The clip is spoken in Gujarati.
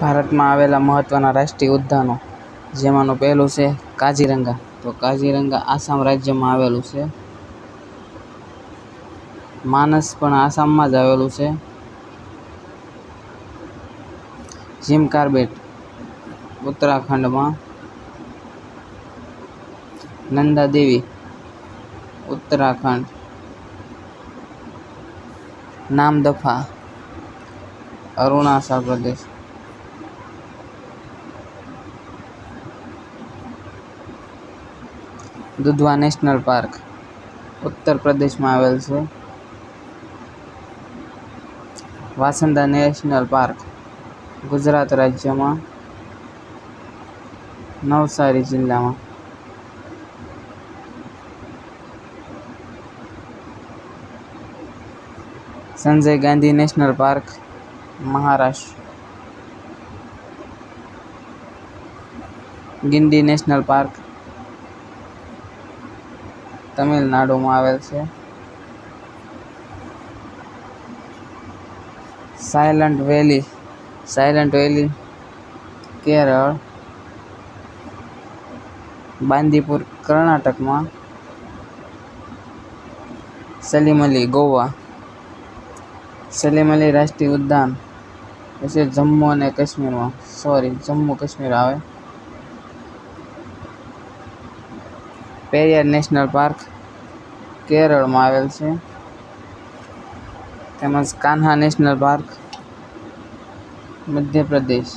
ભારતમાં આવેલા મહત્ત્વના રાષ્ટ્રીય ઉદ્યાનો, જેમાંનું પહેલું છે કાજીરંગા તો કાજીરંગા આસામ રાજ્યમાં આવેલું છે. માનસ પણ આસામમાં જ આવેલું છે. જીમ કાર્બેટ, ઉત્તરાખંડમાં. નંદા દેવી, ઉત્તરાખંડ. નામદફા, અરુણાચલ પ્રદેશ. Dudhwa national park. ઉત્તર પ્રદેશમાં આવેલ છે. વાસંદા નેશનલ પાર્ક. ગુજરાત રાજ્યમાં. નવસારી જિલ્લામાં. Sanjay Gandhi national park, Maharashtra. Guindy national park તમિલનાડુમાં આવેલ છે. Silent valley silent valley Kerala, Bandipur, કર્ણાટકમાં, સલીમ અલી, ગોવા, સલીમ અલી રાષ્ટ્રીય ઉદ્યાન, પછી જમ્મુ અને કાશ્મીરમાં સોરી જમ્મુ કાશ્મીર આવે. પેરિયાર નેશનલ પાર્ક કેરળમાં આવેલ છે. તેમજ કાન્હા નેશનલ પાર્ક મધ્યપ્રદેશ.